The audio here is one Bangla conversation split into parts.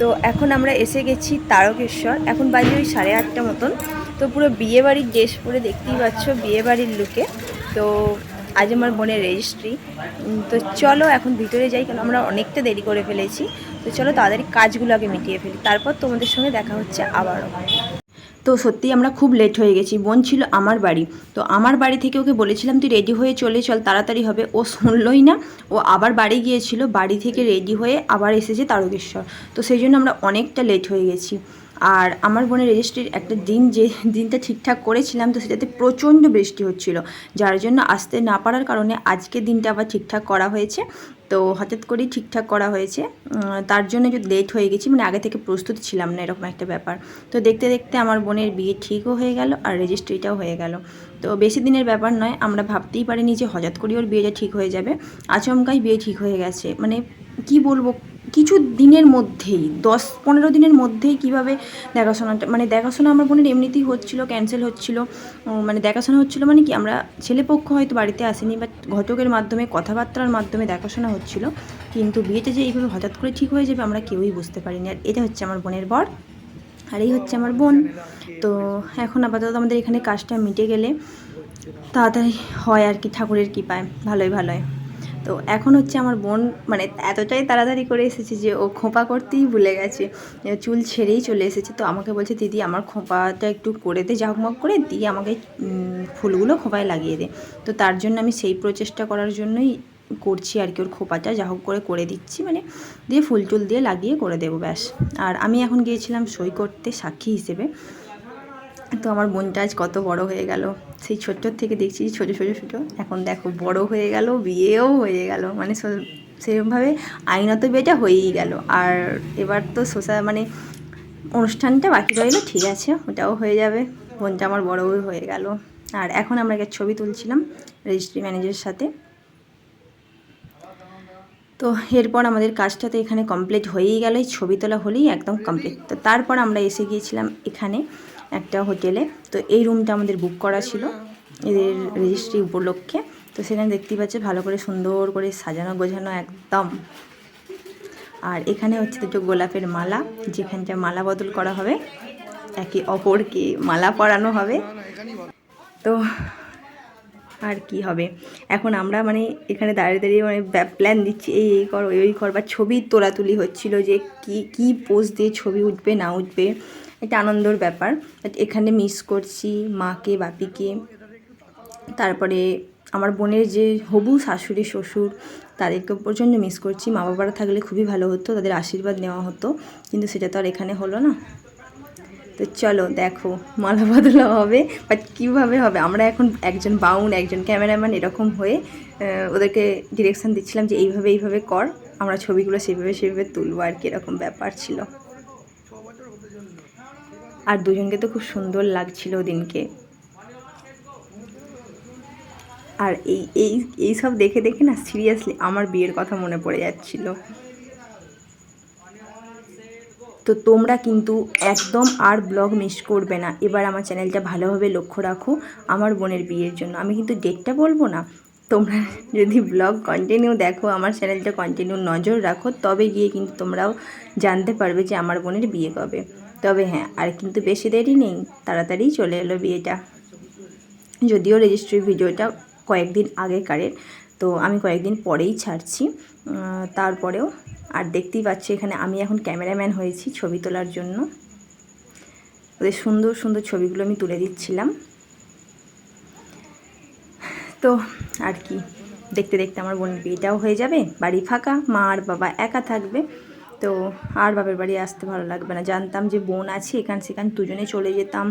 তো এখন আমরা এসে গেছি তারকেশ্বর। এখন বাজে ওই সাড়ে আটটা মতন। তো পুরো বিয়েবাড়ির ড্রেস পরে দেখতেই পাচ্ছ বিয়ে বাড়ির লুকে তো আজ আমার বোনের রেজিস্ট্রি তো চলো এখন ভিতরে যাই, কেন আমরা অনেকটা দেরি করে ফেলেছি। তো চলো তাদের কাজগুলো আগে মিটিয়ে ফেলি। তারপর তোমাদের সঙ্গে দেখা হচ্ছে আবারও। তো সত্যি আমরা খুব লেট হয়ে গেছি। বোন ছিল আমার বাড়ি। তো আমার বাড়ি থেকে ওকে বলেছিলাম, তুই রেডি হয়ে চলে চল, তাড়াতাড়ি হবে। ও শুনলই না। ও আবার বাড়ি গিয়েছিল, বাড়ি থেকে রেডি হয়ে আবার এসেছে তারকেশ্বর। তো সেই জন্য আমরা অনেকটা লেট হয়ে গেছি। আর আমার বোনের রেজিস্ট্রির একটা দিন যে দিনটা ঠিকঠাক করেছিলাম, তো সেটাতে প্রচণ্ড বৃষ্টি হচ্ছিল। যার জন্য আসতে না পারার কারণে আজকের দিনটা আবার ঠিকঠাক করা হয়েছে। তো হঠাৎ করেই ঠিকঠাক করা হয়েছে। তার জন্য যদি লেট হয়ে গেছি মানে আগে থেকে প্রস্তুত ছিলাম না, এরকম একটা ব্যাপার। তো দেখতে দেখতে আমার বোনের বিয়ে ঠিকও হয়ে গেল আর রেজিস্ট্রিটাও হয়ে গেল। তো বেশি দিনের ব্যাপার নয়, আমরা ভাবতেই পারিনি যে হঠাৎ করে ওর বিয়েটা ঠিক হয়ে যাবে। আচমকাই বিয়ে ঠিক হয়ে গেছে। মানে কি বলব কিছু দিনের মধ্যেই, দশ, পনেরো দিনের মধ্যেই কীভাবে দেখাশোনাটা মানে দেখাশোনা আমার বোনের এমনিতেই হচ্ছিল ক্যান্সেল হচ্ছিল মানে দেখাশোনা হচ্ছিল মানে কি, আমরা ছেলেপক্ষ হয়তো বাড়িতে আসেনি বাট ঘটকের মাধ্যমে, কথাবার্তার মাধ্যমে দেখাশোনা হচ্ছিল, কিন্তু বিয়েটা যে এইভাবে হঠাৎ করে ঠিক হয়ে যাবে আমরা কেউই বুঝতে পারিনি, আর এটা হচ্ছে আমার বোনের বর, আর এই হচ্ছে আমার বোন, তো এখন আপাতত আমাদের এখানে কাজটা মিটে গেলে তাড়াতাড়ি হয় আর কি ঠাকুরের কৃপায়, ভালোই ভালোই। তো এখন হচ্ছে আমার বোন মানে এতটাই তাড়াতাড়ি করে এসেছে যে ও খোঁপা করতেই ভুলে গেছে। চুল ছেড়েই চলে এসেছে। তো আমাকে বলছে, দিদি, আমার খোঁপাটা একটু করে দে ঝকমক করে, দিয়ে আমাকে ফুলগুলো খোঁপায় লাগিয়ে দে। তো তার জন্য আমি সেই প্রচেষ্টা করার জন্যই করছি আর কি। ওর খোপাটা যা হোক করে করে দিচ্ছি মানে দিয়ে ফুল টুল দিয়ে লাগিয়ে করে দেবো, ব্যাস। আর আমি এখন গিয়েছিলাম সই করতে সাক্ষী হিসেবে। তো আমার বোনটা আজ কত বড় হয়ে গেল। সেই ছোট্টর থেকে দেখছি ছোটো ছোটো ছোটো। এখন দেখো বড় হয়ে গেল, বিয়েও হয়ে গেল। মানে সেরকমভাবে আইনত বিয়েটা হয়েই গেল। আর এবার তো সোশ্যাল মানে অনুষ্ঠানটা বাকি রইল, ঠিক আছে, ওটাও হয়ে যাবে। বোনটা আমার বড়ও হয়ে গেল। আর এখন আমরা একটা ছবি তুলছিলাম রেজিস্ট্রি ম্যানেজারের সাথে। তো এরপর আমাদের কাজটা তো এখানে কমপ্লিট হয়েই গেল। ছবি তোলা হলেই একদম কমপ্লিট তো তারপর আমরা এসে গিয়েছিলাম এখানে। একটা হোটেলে। তো এই রুমটা আমাদের বুক করা ছিল এদের রেজিস্ট্রি উপলক্ষে। তো সেখানে দেখতেই পাচ্ছে ভালো করে সুন্দর করে সাজানো গোছানো একদম। আর এখানে হচ্ছে দুটো গোলাপের মালা, যেখানটা মালা বদল করা হবে, একে অপরকে মালা পরানো হবে। তো আর কি হবে? এখন আমরা মানে এখানে দাঁড়িয়ে দাঁড়িয়ে মানে প্ল্যান দিচ্ছি, এই এই কর, ওই কর, বা ছবি তোলাতুলি হচ্ছিল যে কি কি পোজ দিয়ে ছবি উঠবে, না উঠবে। একটা আনন্দর ব্যাপার। এখানে মিস করছি মাকে, বাপিকে। তারপরে আমার বোনের যে হবু শাশুড়ি, শ্বশুর, তাদেরকে প্রচণ্ড মিস করছি। মা বাবারা থাকলে খুবই ভালো হতো, তাদের আশীর্বাদ নেওয়া হতো, কিন্তু সেটা তো আর এখানে হলো না। তো চলো দেখো মালা বদলা হবে বাট কীভাবে হবে? আমরা এখন একজন বাউন একজন ক্যামেরাম্যান এরকম হয়ে ওদেরকে ডিরেকশান দিচ্ছিলাম যে এইভাবে এইভাবে কর, আমরা ছবিগুলো সেভাবে সেভাবে তুলবো আর কি, এরকম ব্যাপার ছিল। আর দুজনকে তো খুব সুন্দর লাগছিল দিনকে আর এই এই এই সব দেখে দেখে না সিরিয়াসলি আমার বিয়ের কথা মনে পড়ে যাচ্ছিল। তো তোমরা কিন্তু একদম আর ব্লগ মিস করবে না। এবার আমার চ্যানেলটা ভালোভাবে লক্ষ্য রাখো আমার বোনের বিয়ের জন্য। আমি কিন্তু ডেটটা বলব না। তোমরা যদি ব্লগ কন্টিনিউ দেখো, আমার চ্যানেলটা কন্টিনিউ নজর রাখো, তবে গিয়ে কিন্তু তোমরাও জানতে পারবে যে আমার বোনের বিয়ে কবে। তবে হ্যাঁ আর কিন্তু বেশি দেরি নেই। তাড়াতাড়ি চলে এলো বিয়েটা। যদিও রেজিস্ট্রি ভিডিওটা কয়েকদিন আগেকারের, তো আমি কয়েকদিন পরেই ছাড়ছি। তারপরেও আর দেখতেই পাচ্ছি এখানে আমি এখন ক্যামেরাম্যান হয়েছি ছবি তোলার জন্য। ওদের সুন্দর সুন্দর ছবিগুলো আমি তুলে দিচ্ছিলাম। তো আর কি, দেখতে দেখতে আমার বোনের বিয়েটাও হয়ে যাবে। বাড়ি ফাঁকা, মা আর বাবা একা থাকবে। তো আর বাপের বাড়ি আসতে ভালো লাগবে না। জানতাম যে বোন আছে, এখান সেখান দুজনে চলে যেতাম।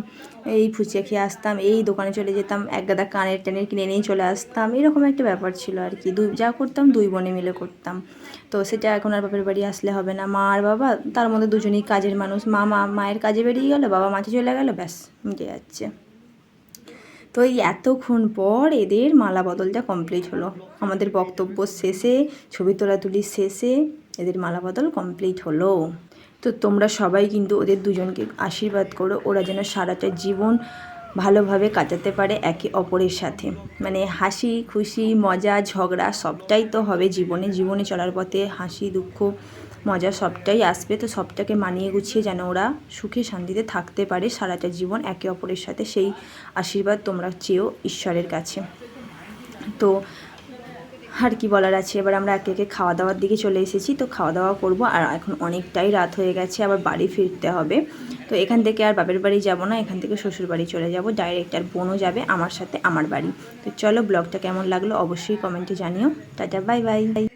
এই ফুচকা খেয়ে আসতাম, এই দোকানে চলে যেতাম, এক গাদা কানের টানের কিনে নিয়েই চলে আসতাম। এরকম একটা ব্যাপার ছিল আর কি। দুই যা করতাম দুই বোনে মিলে করতাম। তো সেটা এখন আর বাপের বাড়ি আসলে হবে না। মা আর বাবা, তার মধ্যে দুজনেই কাজের মানুষ। মা মা মায়ের কাজে বেরিয়ে গেল, বাবা মাঠে চলে গেল, ব্যাস, মিটে যাচ্ছে। তো এই এতক্ষণ পর এদের মালা বদলটা কমপ্লিট হলো। আমাদের বক্তব্য শেষে, ছবি তোলাতুলি শেষে। এদের মালা বদল কমপ্লিট হলো। তো তোমরা সবাই কিন্তু ওদের দুজনকে আশীর্বাদ করো। ওরা যেন সারাটা জীবন ভালোভাবে কাটাতে পারে একে অপরের সাথে। মানে হাসি, খুশি, মজা, ঝগড়া সবটাই তো হবে জীবনে। জীবনে চলার পথে হাসি, দুঃখ, মজা সবটাই আসবে। তো সবটাকে মানিয়ে গুছিয়ে যেন ওরা সুখে শান্তিতে থাকতে পারে সারাটা জীবন একে অপরের সাথে। সেই আশীর্বাদ তোমরা চেয়েও ঈশ্বরের কাছে। তো আর কি বলার আছে? এবার আমরা একে একে খাওয়া দাওয়ার দিকে চলে এসেছি। তো খাওয়া দাওয়া করব আর এখন অনেকটাই রাত হয়ে গেছে, আবার বাড়ি ফিরতে হবে। তো এখান থেকে আর বাপের বাড়ি যাব না, এখান থেকে শ্বশুর বাড়ি চলে যাব। ডাইরেক্ট আর বোনও যাবে, আমার সাথে আমার বাড়ি। তো চলো ব্লগটা কেমন লাগল অবশ্যই কমেন্টে জানিও। Tata, bye bye.